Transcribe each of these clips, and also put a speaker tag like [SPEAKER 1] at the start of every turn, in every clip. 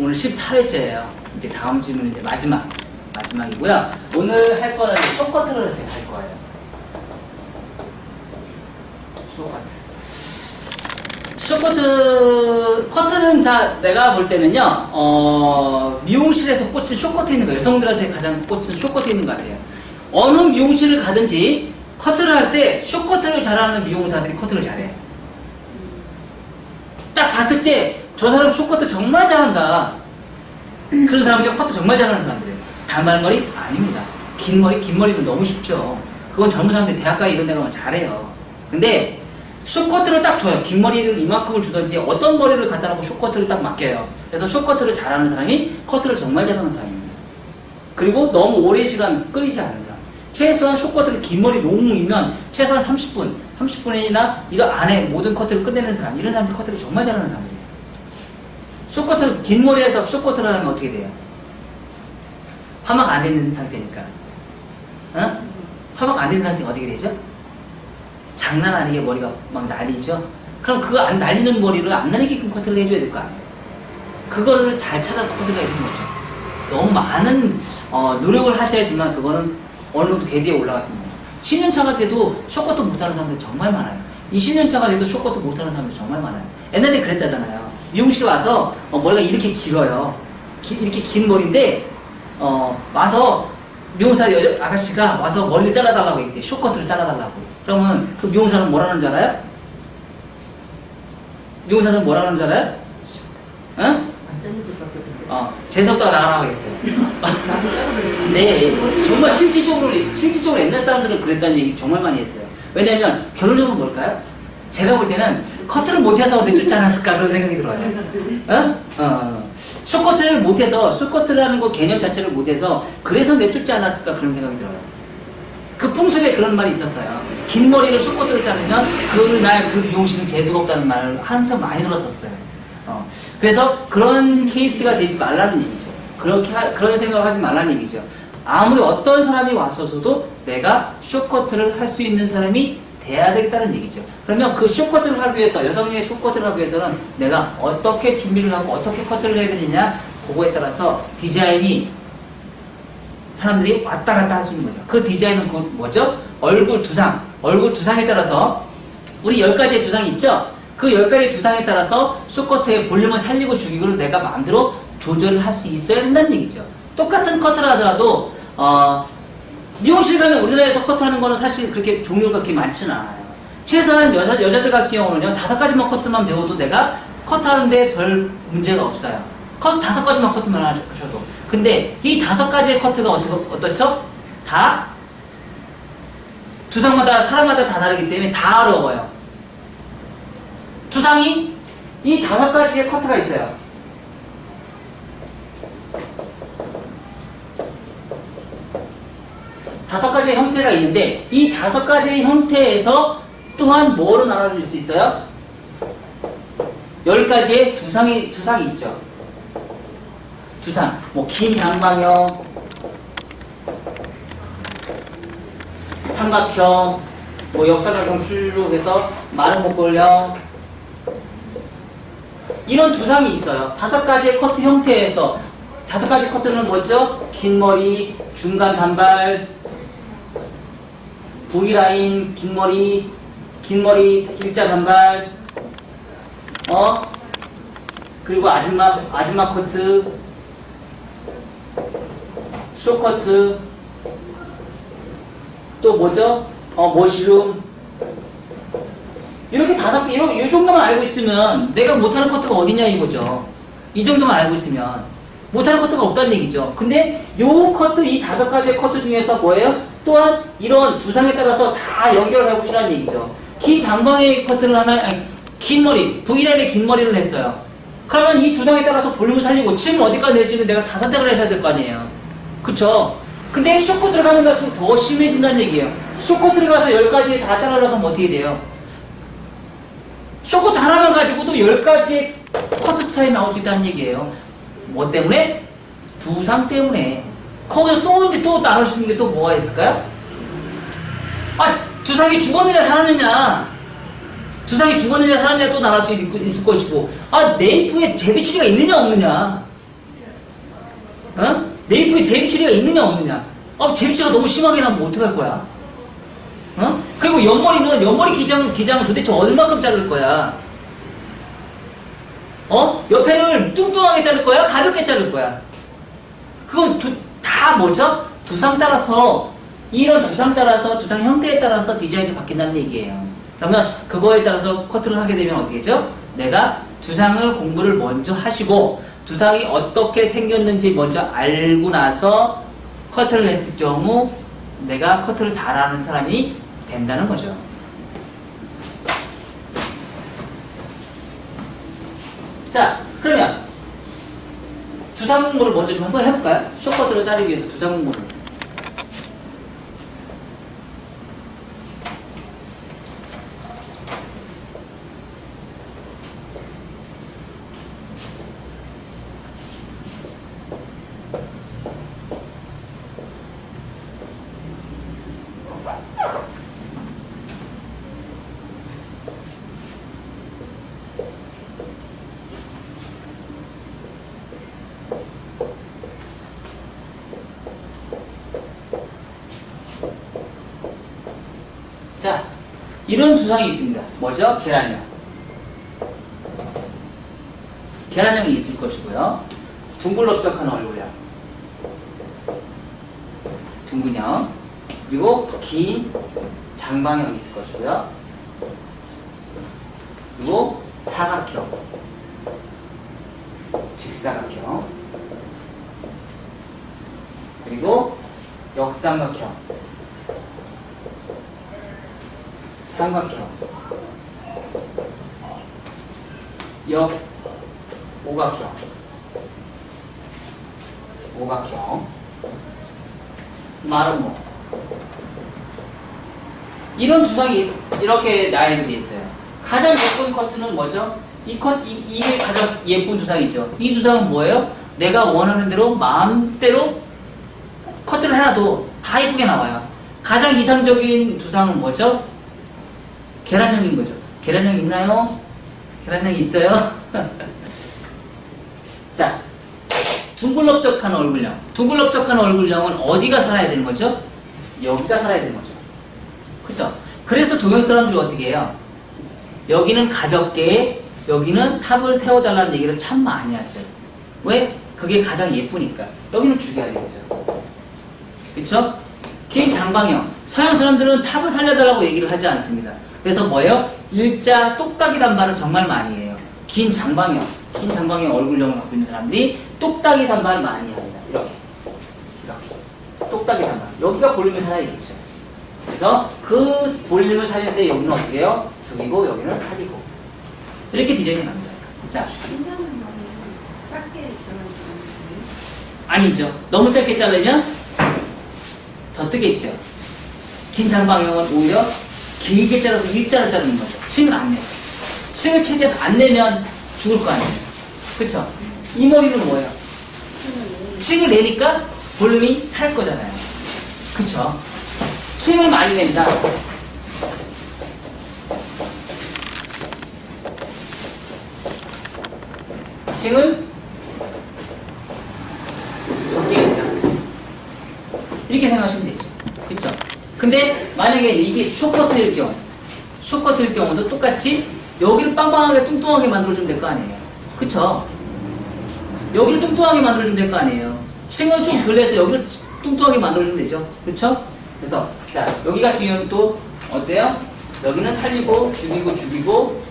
[SPEAKER 1] 오늘 14회째예요. 이제 다음 질문이 이제 마지막 마지막이고요. 오늘 할 거는 쇼커트를 제가 할 거예요. 쇼커트. 쇼커트 커트는 자 내가 볼 때는요. 어, 미용실에서 꽂힌 쇼커트 있는 거예요. 여성들한테 가장 꽂힌 쇼커트 있는 것 같아요. 어느 미용실을 가든지 커트를 할 때 쇼커트를 잘하는 미용사들이 커트를 잘해. 딱 봤을 때 저 사람 쇼커트 정말 잘한다. 그런 사람들이 커트 정말 잘하는 사람들이에요. 단발머리? 아닙니다. 긴 머리? 긴 머리는 너무 쉽죠. 그건 젊은 사람들이 대학가에 이런 데 가면 잘해요. 근데 쇼커트를 딱 줘요. 긴 머리를 이만큼을 주든지 어떤 머리를 갖다 놓고 쇼커트를 딱 맡겨요. 그래서 쇼커트를 잘하는 사람이 커트를 정말 잘하는 사람입니다. 그리고 너무 오랜 시간 끌리지 않는 사람. 최소한 쇼커트를 긴 머리 롱이면 최소한 30분, 30분이나 이런 안에 모든 커트를 끝내는 사람. 이런 사람들이 커트를 정말 잘하는 사람이에요. 쇼커트를 긴 머리에서 쇼커트를 하면 어떻게 돼요? 파막 안 되는 상태니까. 어? 파막 안 되는 상태가 어떻게 되죠? 장난 아니게 머리가 막 날리죠? 그럼 그거 안 날리는 머리를 안 날리게끔 커트를 해줘야 될 거 아니에요? 그거를 잘 찾아서 커트를 해주는 거죠. 너무 많은 어, 노력을 하셔야지만 그거는 어느 정도 궤대에 올라갈 수 있는 거죠. 10년차가 돼도 쇼커트 못하는 사람들 정말 많아요. 20년차가 돼도 쇼커트 못하는 사람들 정말 많아요. 옛날에 그랬다잖아요. 미용실 와서 어, 머리가 이렇게 길어요. 기- 이렇게 긴 머리인데 어, 와서 미용사 여자 아가씨가 와서 머리를 잘라달라고 했대. 쇼커트를 잘라달라고. 그러면 그 미용사는 뭐라는 줄 알아요? 미용사는 뭐라는 줄 알아요? 응? 어, 재수없다가 나가라고 했어요. 네, 정말 실질적으로, 실질적으로 옛날 사람들은 그랬다는 얘기 정말 많이 했어요. 왜냐면, 결론적으로 뭘까요? 제가 볼 때는 커트를 못해서 내쫓지 않았을까 그런 생각이 들어요. 어? 어. 쇼커트를 못해서, 쇼커트라는 거 개념 자체를 못해서, 그래서 내쫓지 않았을까 그런 생각이 들어요. 그 풍습에 그런 말이 있었어요. 긴 머리를 쇼커트를 자르면 그날 그 미용실은 재수가 없다는 말을 한참 많이 들었었어요. 어, 그래서 그런 케이스가 되지 말라는 얘기죠. 그렇게 하- 그런 생각을 하지 말라는 얘기죠. 아무리 어떤 사람이 와서도 내가 쇼커트를 할 수 있는 사람이 돼야 되겠다는 얘기죠. 그러면 그 쇼커트를 하기 위해서 여성의 쇼커트를 하기 위해서는 내가 어떻게 준비를 하고 어떻게 커트를 해야 되느냐 그거에 따라서 디자인이 사람들이 왔다 갔다 할 수 있는 거죠. 그 디자인은 그 뭐죠? 얼굴 두상. 얼굴 두상에 따라서 우리 열 가지의 두상이 있죠? 그 열 가지의 두상에 따라서 쇼커트의 볼륨을 살리고 죽이고를 내가 마음대로 조절을 할 수 있어야 된다는 얘기죠. 똑같은 커트를 하더라도 어, 미용실 가면 우리나라에서 커트하는 거는 사실 그렇게 종류가 그렇게 많지는 않아요. 최소한 여자, 여자들 같은 경우는요, 다섯 가지만 커트만 배워도 내가 커트하는데 별 문제가 없어요. 컷 다섯 가지만 커트만 하셔도. 근데 이 다섯 가지의 커트가 어떻게, 어떻죠? 다 두상마다, 사람마다 다 다르기 때문에 다 어려워요. 두상이 이 다섯 가지의 커트가 있어요. 다섯 가지의 형태가 있는데 이 다섯 가지의 형태에서 또한 뭐로 나눠질 수 있어요? 열 가지의 두상이 두상이 있죠. 두상, 뭐 긴 장방형, 삼각형, 뭐 역사각형 쭉 해서 마른 목골형 이런 두상이 있어요. 다섯 가지의 커트 형태에서 다섯 가지 커트는 뭐죠? 긴 머리, 중간 단발, V라인, 긴 머리, 긴 머리, 일자 단발, 어? 그리고 아줌마, 아줌마 커트, 쇼커트, 또 뭐죠? 어, 머시룸. 이렇게 다섯 개, 이런, 이 정도만 알고 있으면 내가 못하는 커트가 어디냐 이거죠. 이 정도만 알고 있으면. 못하는 커트가 없다는 얘기죠. 근데 요 커트, 이 다섯 가지의 커트 중에서 뭐예요? 또한 이런 두상에 따라서 다 연결을 해보시라는 얘기죠. 긴 장방의 커트를 하나, 아니, 긴 머리, V라인의 긴 머리를 했어요. 그러면 이 두상에 따라서 볼륨을 살리고 침 어디까지 낼지는 내가 다 선택을 하셔야 될 거 아니에요. 그쵸? 근데 쇼코 들어가는 갈수록 더 심해진다는 얘기예요. 쇼코 들어가서 10가지 다 잘라려고 하면 어떻게 돼요? 쇼코트 하나만 가지고도 10가지의 커트 스타일이 나올 수 있다는 얘기예요. 뭐 때문에? 두상 때문에. 거기서 또 이제 또 나눌 수 있는 게 또 뭐가 있을까요? 아, 두상이 죽었느냐 살았느냐? 두상이 죽었느냐 살았느냐 또 나눌 수 있, 있을 것이고, 아, 네이프에 제비추리가 있느냐 없느냐? 어? 네이프에 재미추리가 있느냐 없느냐? 아 재미추리가 너무 심하게 나면 어떡할 거야? 어? 그리고 옆머리는 옆머리 기장 기장은 도대체 얼마큼 자를 거야? 어? 옆에를 뚱뚱하게 자를 거야? 가볍게 자를 거야? 그건 도- 다 뭐죠? 두상 따라서 이런 두상 따라서 두상 형태에 따라서 디자인이 바뀐다는 얘기예요. 그러면 그거에 따라서 커트를 하게 되면 어떻게 죠 내가 두상을 공부를 먼저 하시고 두상이 어떻게 생겼는지 먼저 알고 나서 커트를 했을 경우 내가 커트를 잘하는 사람이 된다는 거죠. 자, 그러면 두상 공부를 먼저 좀 한번 해볼까요? 쇼커트를 짜기 위해서 두상 공부를. 자, 이런 두상이 있습니다. 뭐죠? 계란형. 계란형이 있을 것이고요. 둥글럽적한 얼굴형. 둥근형. 그리고 긴 장방형이 있을 것이고요. 그리고 사각형. 직사각형. 그리고 역삼각형. 삼각형, 역, 오각형, 오각형, 마름모. 이런 두상이 이렇게 나열되어 있어요. 가장 예쁜 커트는 뭐죠? 이 컷, 이, 이게 가장 예쁜 두상이죠. 이 두상은 뭐예요? 내가 원하는 대로 마음대로 커트를 해놔도 다 예쁘게 나와요. 가장 이상적인 두상은 뭐죠? 계란형인 거죠. 계란형 있나요? 계란형 있어요? 자, 둥글럽적한 얼굴형. 둥글럽적한 얼굴형은 어디가 살아야 되는 거죠? 여기가 살아야 되는 거죠. 그죠? 그래서 동양 사람들이 어떻게 해요? 여기는 가볍게, 여기는 탑을 세워달라는 얘기를 참 많이 하죠. 왜? 그게 가장 예쁘니까. 여기는 죽여야 되겠죠. 그쵸? 긴 장방형. 서양 사람들은 탑을 살려달라고 얘기를 하지 않습니다. 그래서 뭐예요? 일자 똑딱이 단발을 정말 많이 해요. 긴 장방형, 긴 장방형 얼굴형을 갖고 있는 사람들이 똑딱이 단발을 많이 합니다. 이렇게. 이렇게. 똑딱이 단발. 여기가 볼륨을 살아야겠죠. 그래서 그 볼륨을 살리는데 여기는 어떻게 해요? 죽이고 여기는 살리고. 이렇게 디자인이 갑니다. 자, 아니죠. 너무 짧게 자르면 더 뜨겠죠. 긴 장방형은 오히려 길게 잘라서 일자로 자르는 거죠. 층을 안 내요. 층을 최대한 안 내면 죽을 거 아니에요. 그쵸? 이 머리는 뭐예요? 층을 내니까 볼륨이 살 거잖아요. 그쵸? 층을 많이 낸다. 층을 적게 낸다. 이렇게 생각하시면 되죠. 근데 만약에 이게 쇼커트일 경우, 쇼커트일 경우도 똑같이 여기를 빵빵하게 뚱뚱하게 만들어주면 될 거 아니에요. 그쵸? 여기를 뚱뚱하게 만들어주면 될 거 아니에요. 층을 좀덜 내서 여기를 뚱뚱하게 만들어주면 되죠. 그쵸? 그래서, 자, 여기 같은 경우는 또 어때요? 여기는 살리고, 죽이고, 죽이고,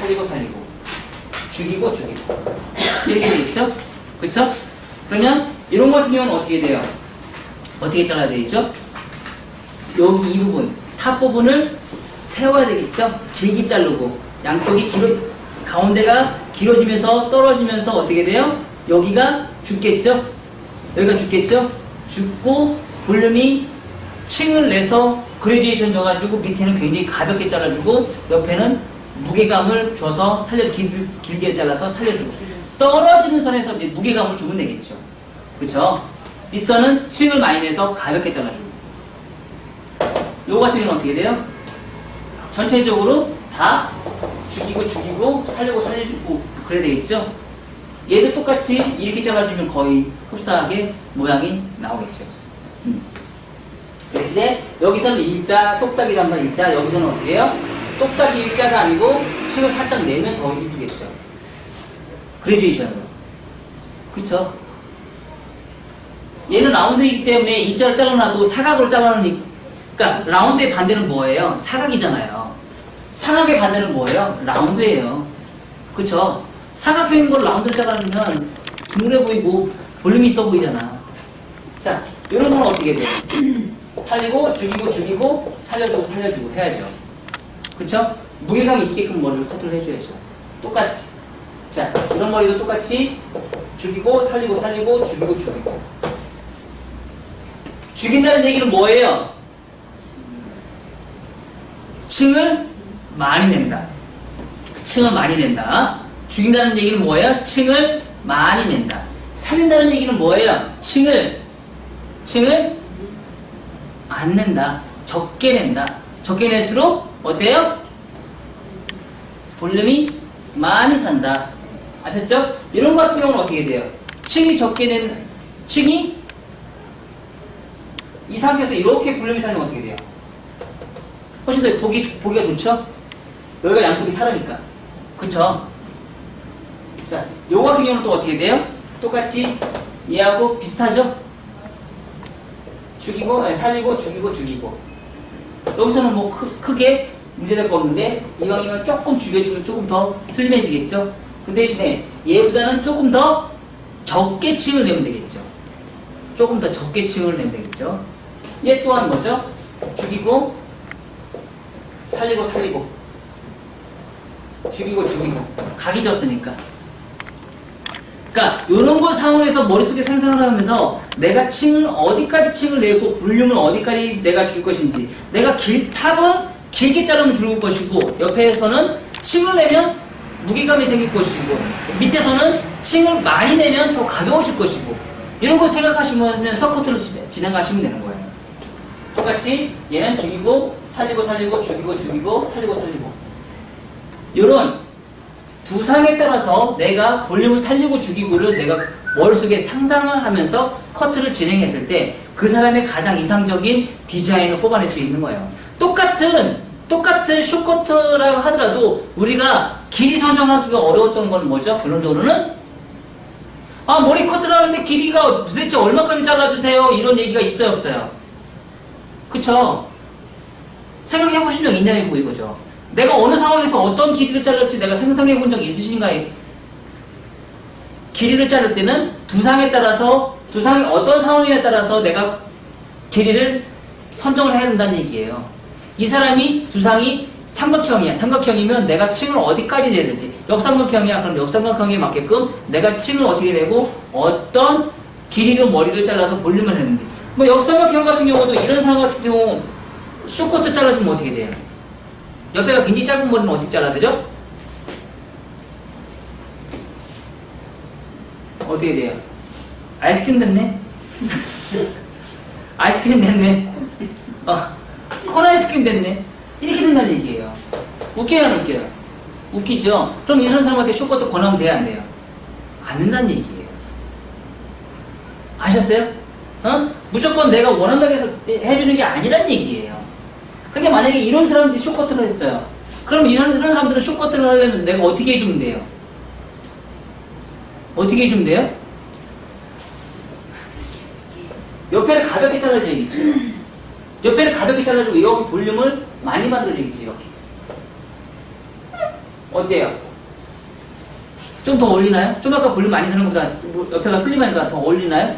[SPEAKER 1] 살리고, 살리고, 죽이고, 죽이고. 이렇게 되겠죠? 그쵸? 그러면 이런 거 같은 경우는 어떻게 돼요? 어떻게 잘라야 되겠죠? 여기 이 부분, 탑 부분을 세워야 되겠죠? 길게 자르고 양쪽이 길어 가운데가 길어지면서 떨어지면서 어떻게 돼요? 여기가 죽겠죠? 여기가 죽겠죠? 죽고 볼륨이 층을 내서 그레디에이션 줘가지고 밑에는 굉장히 가볍게 잘라주고 옆에는 무게감을 줘서 살려 길, 길게 잘라서 살려주고 떨어지는 선에서 이제 무게감을 주면 되겠죠. 그쵸? 윗선은 층을 많이 내서 가볍게 잘라주고 요거 같은 경우는 어떻게 돼요? 전체적으로 다 죽이고 죽이고 살리고 살려주고 그래야 되겠죠? 얘도 똑같이 이렇게 잘라주면 거의 흡사하게 모양이 나오겠죠. 음. 대신에 여기서는 일자, 똑딱이 단발 일자, 여기서는 어떻게 해요? 똑딱이 일자가 아니고 층을 살짝 내면 더 이쁘겠죠. 그레듀에이션으로. 그쵸? 얘는 라운드이기 때문에 일자로 잘라놔도 사각으로 잘라놓으니 그러니까 라운드의 반대는 뭐예요? 사각이잖아요. 사각의 반대는 뭐예요? 라운드예요. 그쵸? 사각형인 걸 라운드로 잘라놓으면 둥그레 보이고 볼륨이 있어 보이잖아. 자, 이런 건 어떻게 돼요? 살리고 죽이고 죽이고 살려주고 살려주고 해야죠. 그쵸? 무게감 있게끔 머리를 커트를 해줘야죠. 똑같이. 자, 이런 머리도 똑같이 죽이고 살리고 살리고 죽이고 죽이고. 죽인다는 얘기는 뭐예요? 층을 많이 낸다. 층을 많이 낸다. 죽인다는 얘기는 뭐예요? 층을 많이 낸다. 살린다는 얘기는 뭐예요? 층을 층을 안 낸다. 적게 낸다. 적게 낼수록 어때요? 볼륨이 많이 산다. 아셨죠? 이런 거 같은 경우는 어떻게 돼요? 층이 적게 낸 층이 이 상태에서 이렇게 볼륨이 사면 어떻게 돼요? 훨씬 더 보기, 보기가 좋죠? 여기가 양쪽이 살으니까. 그쵸? 자, 요거 같은 경우는 또 어떻게 돼요? 똑같이 얘하고 비슷하죠? 죽이고, 아니, 살리고, 죽이고, 죽이고. 여기서는 뭐 크, 크게 문제될 거 없는데, 이왕이면 조금 죽여주면 조금 더 슬림해지겠죠? 그 대신에 얘보다는 조금 더 적게 층을 내면 되겠죠? 조금 더 적게 층을 내면 되겠죠? 얘 또한 뭐죠? 죽이고, 살리고, 살리고. 죽이고, 죽이고. 각이 졌으니까. 그러니까 이런 거 상황에서 머릿속에 생각을 하면서 내가 층을 어디까지 층을 내고 볼륨을 어디까지 내가 줄 것인지 내가 길 탑은 길게 자르면 줄 것이고 옆에서는 층을 내면 무게감이 생길 것이고 밑에서는 층을 많이 내면 더 가벼워질 것이고 이런 거 생각하시면서 커트로 지- 진행하시면 되는 거예요. 똑같이 얘는 죽이고 살리고 살리고 죽이고 죽이고 살리고 살리고 이런 두상에 따라서 내가 볼륨을 살리고 죽이고를 내가 머릿속에 상상을 하면서 커트를 진행했을 때 그 사람의 가장 이상적인 디자인을 뽑아낼 수 있는 거예요. 똑같은 똑같은 숏커트라고 하더라도 우리가 길이 선정하기가 어려웠던 건 뭐죠? 결론적으로는 아 머리 커트를 하는데 길이가 도대체 얼마까지 잘라주세요 이런 얘기가 있어요 없어요? 그쵸? 생각해 보신 적 있냐고 이거죠. 내가 어느 상황에서 어떤 길이를 잘랐지 내가 상상해 본 적 있으신가요? 길이를 자를 때는 두상에 따라서 두상이 어떤 상황에 따라서 내가 길이를 선정을 해야 된다는 얘기예요. 이 사람이 두상이 삼각형이야. 삼각형이면 내가 층을 어디까지 내야 될지. 역삼각형이야. 그럼 역삼각형에 맞게끔 내가 층을 어떻게 내고 어떤 길이로 머리를 잘라서 볼륨을 했는지. 뭐 역삼각형 같은 경우도 이런 상황 같은 경우 쇼커트 잘라주면 어떻게 돼요? 옆에가 굉장히 짧은 머리는 어떻게 잘라야 되죠? 어떻게 돼요? 아이스크림 됐네? 아이스크림 됐네? 어, 콘 아이스크림 됐네? 이렇게 된다는 얘기예요. 웃겨요, 안 웃겨요? 웃기죠? 그럼 이런 사람한테 쇼커트 권하면 돼야 안 돼요? 안 된다는 얘기예요. 아셨어요? 어? 무조건 내가 원한다고 해서 해주는 게 아니란 얘기예요. 근데 만약에 이런 사람들이 쇼커트를 했어요. 그럼 이런, 이런 사람들은 쇼커트를 하려면 내가 어떻게 해주면 돼요? 어떻게 해주면 돼요? 옆에를 가볍게 잘라줘야 겠죠. 옆에를 가볍게 잘라주고 여기 볼륨을 많이 만들어줘야겠죠. 이렇게. 어때요? 좀 더 올리나요? 좀 아까 볼륨 많이 사는 것보다 뭐 옆에가 슬림하니까 더 올리나요?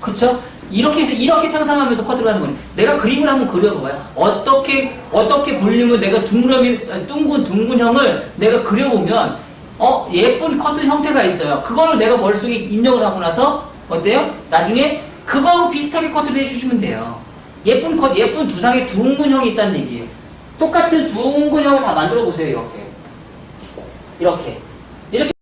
[SPEAKER 1] 그쵸? 이렇게 해서 이렇게 상상하면서 커트를 하는 거예요. 내가 그림을 한번 그려봐봐요. 어떻게 어떻게 볼륨을 내가 둥그러미 둥근 둥근형을 내가 그려보면 어 예쁜 커트 형태가 있어요. 그거를 내가 머릿속에 입력을 하고 나서 어때요? 나중에 그거하고 비슷하게 커트를 해주시면 돼요. 예쁜 컷 예쁜 두상의 둥근형이 있다는 얘기예요. 똑같은 둥근형을 다 만들어 보세요. 이렇게 이렇게